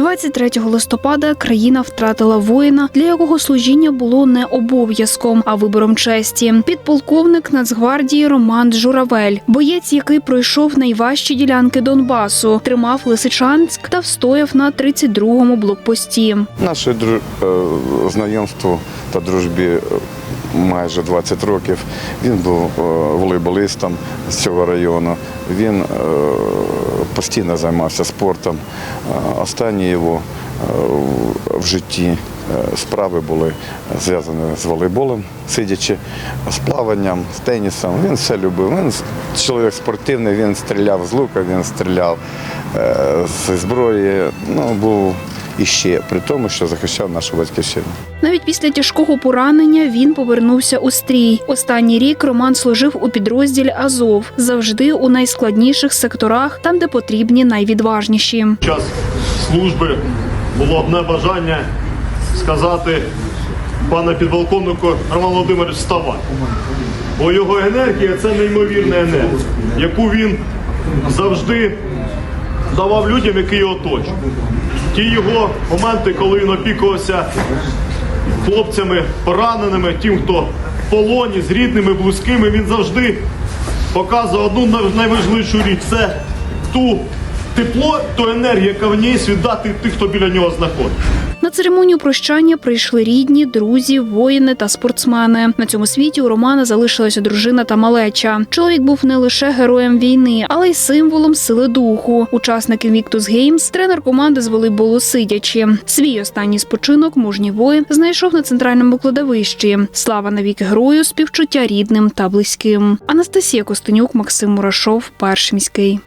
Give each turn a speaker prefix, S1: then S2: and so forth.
S1: 23 листопада країна втратила воїна, для якого служіння було не обов'язком, а вибором честі. Підполковник Нацгвардії Роман Журавель, боєць, який пройшов найважчі ділянки Донбасу, тримав Лисичанськ та встояв на 32-му блокпості.
S2: Наше дру... е, знайомство та дружбі е, майже 20 років. Він був е, волейболистом з цього району. Він е, постійно займався спортом. Е, Останні його в житті справи були зв'язані з волейболом, сидячи, з плаванням, з тенісом. Він все любив. Він чоловік спортивний, він стріляв з лука, він стріляв з зброї. Ну, був іще при тому, що захищав нашу батьківщину.
S1: Навіть після тяжкого поранення він повернувся у стрій. Останній рік Роман служив у підрозділі Азов завжди у найскладніших секторах, там де потрібні найвідважніші.
S3: Час служби було одне бажання сказати пане підполковнику Роман Володимирович, вставай. Бо його енергія це неймовірна енергія, яку він завжди давав людям, які його оточують. Ті його моменти, коли він опікувався хлопцями пораненими, тим, хто в полоні, з рідними, близькими, він завжди показував одну найважливішу річ це ту тепло, ту енергію, яка в ній віддати тих, хто біля нього знаходиться.
S1: На церемонію прощання прийшли рідні, друзі, воїни та спортсмени. На цьому світі у Романа залишилася дружина та малеча. Чоловік був не лише героєм війни, але й символом сили духу. Учасник Invictus Games, тренер команди з волейболу сидячи. Свій останній спочинок мужній воїн знайшов на центральному кладовищі. Слава навіки герою, співчуття рідним та близьким. Анастасія Костенюк, Максим Мурашов, перший міський.